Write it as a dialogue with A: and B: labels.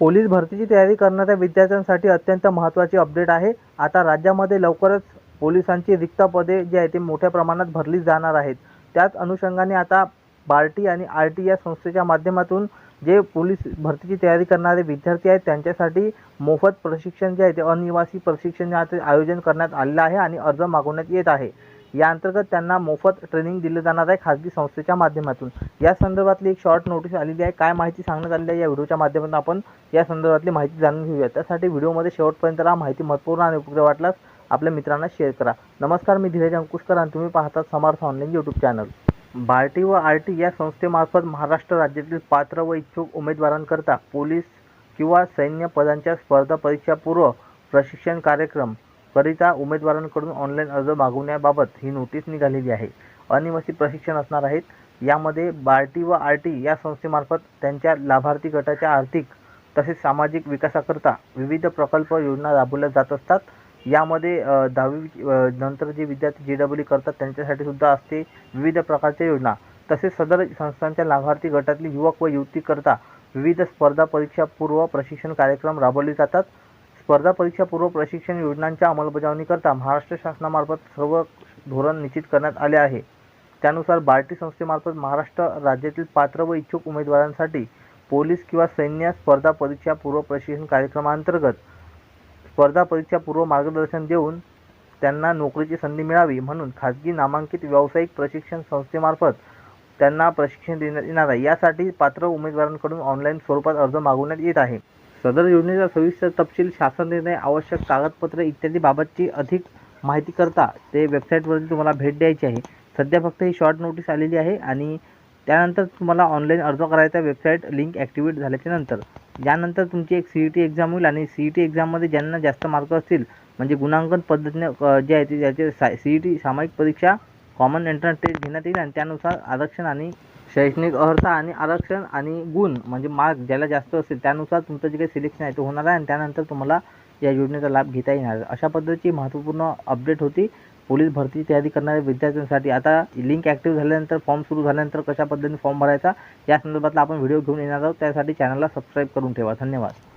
A: Police भरतीची तयारी करणाऱ्या विद्यार्थ्यांसाठी अत्यंत महत्त्वाची अपडेट आहे. आता राज्यामध्ये लवकरच पोलिसांची रिक्त पदे जी आहे ती मोठ्या प्रमाणात भरली जाणार आहेत. त्याच अनुषंगाने आता बार्टी आणि आर टी या संस्थेच्या माध्यमातून जे पोलीस भरतीची तयारी करणारे विद्यार्थी आहेत त्यांच्यासाठी मोफत प्रशिक्षण जे आहे ते अनिवासी प्रशिक्षण जे आहे ते आयोजन करण्यात आलेलं आहे आणि अर्ज मागवण्यात येत आहे. या अंतर्गत त्यांना मोफत ट्रेनिंग दिलं जाणार आहे खाजगी संस्थेच्या माध्यमातून. या संदर्भातली एक शॉर्ट नोटीस आलेली आहे. काय माहिती सांगण्यात आलेली आहे या व्हिडिओच्या माध्यमातून आपण. या संदर्भातली माहिती जाणून घेऊया. त्यासाठी व्हिडिओमध्ये शेवटपर्यंत राहा. माहिती महत्त्वपूर्ण आणि उपयुक्त वाटल्यास आपल्या मित्रांना शेअर करा. नमस्कार मी धीरज अंकुशकर आणि तुम्ही पाहतात Samarth online YouTube channel BARTI व आर टी या संस्थेमार्फत महाराष्ट्र राज्यातील पात्र व इच्छुक उमेदवारांकरता पोलीस किंवा सैन्य पदांच्या स्पर्धा परीक्षापूर्व प्रशिक्षण कार्यक्रम करिता उमेदवारांकडून ऑनलाईन अर्ज मागवण्याबाबत ही नोटीस निघालेली आहे. अनिवासी प्रशिक्षण असणार आहेत. यामध्ये बार्टी व आर टी या संस्थेमार्फत त्यांच्या लाभार्थी गटाच्या आर्थिक तसेच सामाजिक विकासाकरता विविध प्रकल्प योजना राबवल्या जात असतात. यामध्ये दहावी नंतर जे विद्यार्थी जे डबल ई करतात त्यांच्यासाठी सुद्धा असते विविध प्रकारच्या योजना. तसेच सदर संस्थांच्या लाभार्थी गटातील युवक व युवतीकरता विविध स्पर्धा परीक्षा पूर्व प्रशिक्षण कार्यक्रम राबवले जातात. स्पर्धा परीक्षा पूर्व प्रशिक्षण योजनांच्या अंमलबजावणीकरता महाराष्ट्र शासनामार्फत सर्व धोरण निश्चित करण्यात आले आहे. त्यानुसार बार्टी संस्थेमार्फत महाराष्ट्र राज्यातील पात्र व इच्छुक उमेदवारांसाठी पोलीस किंवा सैन्य स्पर्धा परीक्षा पूर्व प्रशिक्षण कार्यक्रमांतर्गत स्पर्धा परीक्षा पूर्व मार्गदर्शन देऊन त्यांना नोकरीची संधी मिळावी म्हणून खाजगी नामांकित व्यावसायिक प्रशिक्षण संस्थेमार्फत त्यांना प्रशिक्षण देण्यात येणार आहे. यासाठी पात्र उमेदवारांकडून ऑनलाईन स्वरूपात अर्ज मागवण्यात येत आहे. सदर योजनेचा सविस्तर तपशील शासन निर्णय आवश्यक कागदपत्रे इत्यादी बाबतची अधिक माहिती करता ते वेबसाईटवरती तुम्हाला भेट द्यायची आहे. सध्या फक्त ही शॉर्ट नोटीस आलेली आहे आणि त्यानंतर तुम्हाला ऑनलाईन अर्ज करायचा वेबसाईट लिंक ॲक्टिवेट झाल्याच्यानंतर. यानंतर तुमची एक सी ई टी एक्झाम होईल आणि सी ई टी एक्झाममध्ये ज्यांना जास्त मार्क असतील म्हणजे गुणांकन पद्धतीने जे आहे ते ज्याचे सा सी ई टी सामायिक परीक्षा कॉमन एंट्रन्स टेस्ट घेण्यात येईल आणि त्यानुसार आरक्षण आणि शैक्षणिक अर्हता आणि आरक्षण आणि गुण म्हणजे मार्क ज्याला जास्त असेल त्यानुसार तुमचं जे काही सिलेक्शन आहे ते होणार आहे आणि त्यानंतर तुम्हाला या योजनेचा लाभ घेता येणार. आहे अशा पद्धतीची महत्त्वपूर्ण अपडेट होती. पोलीस भरतीची तयारी करणाऱ्या विद्यार्थ्यांसाठी आता लिंक ॲक्टिव्ह झाल्यानंतर फॉर्म सुरू झाल्यानंतर कशा पद्धतीने फॉर्म भरायचा या संदर्भातला आपण व्हिडिओ घेऊन येणार आहोत. त्यासाठी चॅनलला सबस्क्राईब करून ठेवा. धन्यवाद.